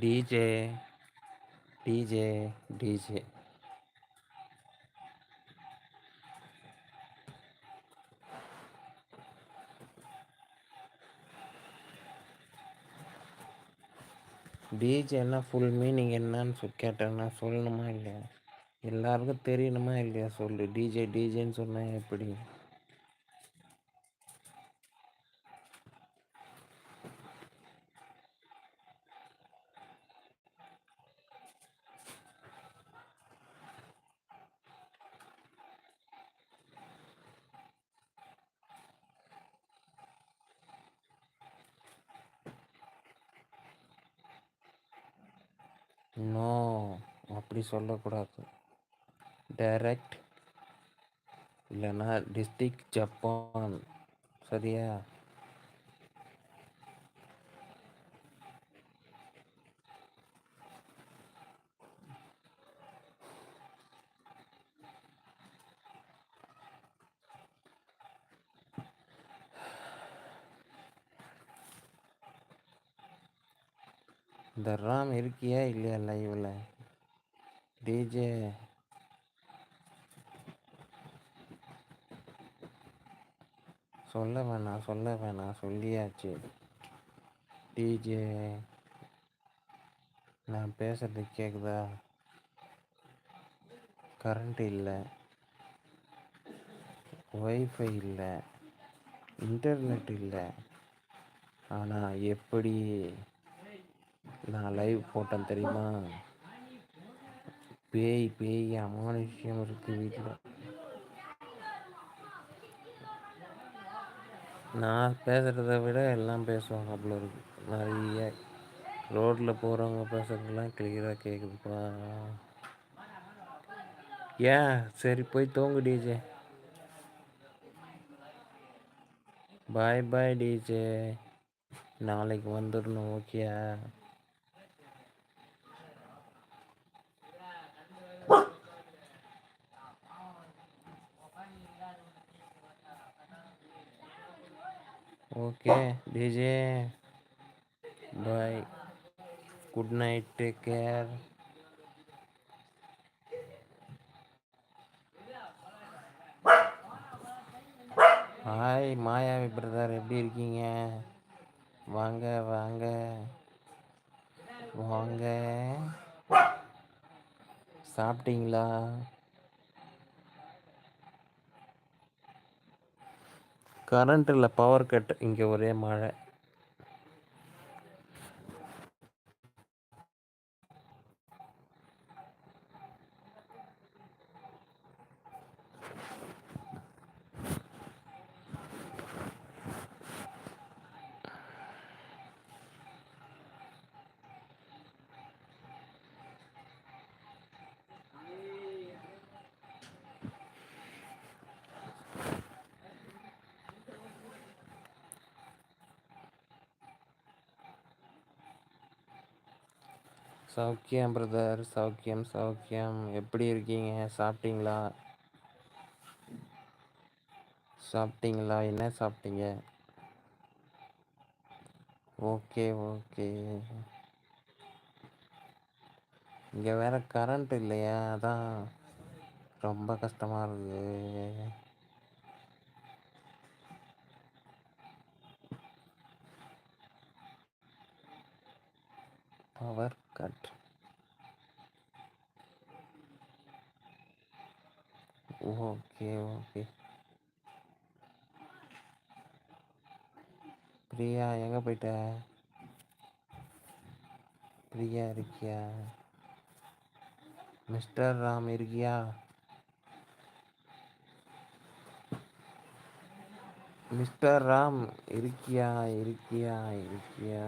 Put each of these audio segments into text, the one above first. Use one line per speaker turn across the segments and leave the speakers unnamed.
DJ DJ DJ டிஜேன்னா full meaning என்னன்னு சொ கேட்டேன்னா சொல்லணுமா இல்லையா? எல்லாருக்கும் தெரியணுமா இல்லையா? சொல்லு. டிஜே டிஜேன்னு சொன்னா எப்படி? நோ அப்படி சொல்லக்கூடாது. டைரக்ட் இல்லைன்னா டிஸ்ட்ரிக்ட் ஜப்பான் சரியா? இந்த ராம் இருக்கியா இல்லையா லைவில் டிஜே சொல்ல வேணாம் சொல்ல வேணாம். சொல்லியாச்சு. டிஜே நான் பேசுறது கேக்குதா? கரண்ட் இல்லை. ஒய்ஃபை இல்லை. இன்டர்நெட் இல்லை. ஆனால் எப்படி நான் லைவ் போட்டேன் தெரியுமா? பேய் பேய் அமானுஷ்யம் இருக்கு வீட்டில். நான் பேசுகிறத விட எல்லாம் பேசுவாங்க அவ்வளோ இருக்கு. நிறைய ரோட்டில் போகிறவங்க பேசுறதெல்லாம் கிளியராக கேட்குதுப்பா ஏன்? சரி போய் தூங்கு டிஜே பாய் பாய் டிஜே நாளைக்கு வந்துடணும் ஓகேயா okay DJ bye good night take care hi மாயாவி பிரதர் எப்படி இருக்கீங்க? வாங்க வாங்க. வாங்க. சாப்பிட்டீங்களா? கரண்ட் இல்லை பவர் கட் இங்கே ஒரே மழை. சௌக்கியம் பிரதர் சௌக்கியம் சௌக்கியம். எப்படி இருக்கீங்க? சாப்பிட்டீங்களா? சாப்பிட்டீங்களா? என்ன சாப்பிட்டீங்க? Okay okay. இங்கே வேற கரண்ட் இல்லையா. அதான் ரொம்ப கஷ்டமாக இருக்கு power cut okay okay Priya எங்க போயிட்ட? பிரியா இருக்கியா? மிஸ்டர் ராம் இருக்கியா? மிஸ்டர் ராம் இருக்கியா இருக்கியா இருக்கியா?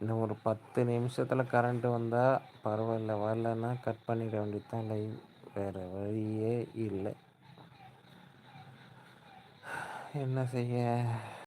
இன்னும் ஒரு பத்து நிமிஷத்தில் கரண்ட்டு வந்தால் பரவாயில்ல வரலன்னா கட் பண்ணிட வேண்டியது தான் லைவ் வேறு வழியே இல்லை. என்ன செய்ய?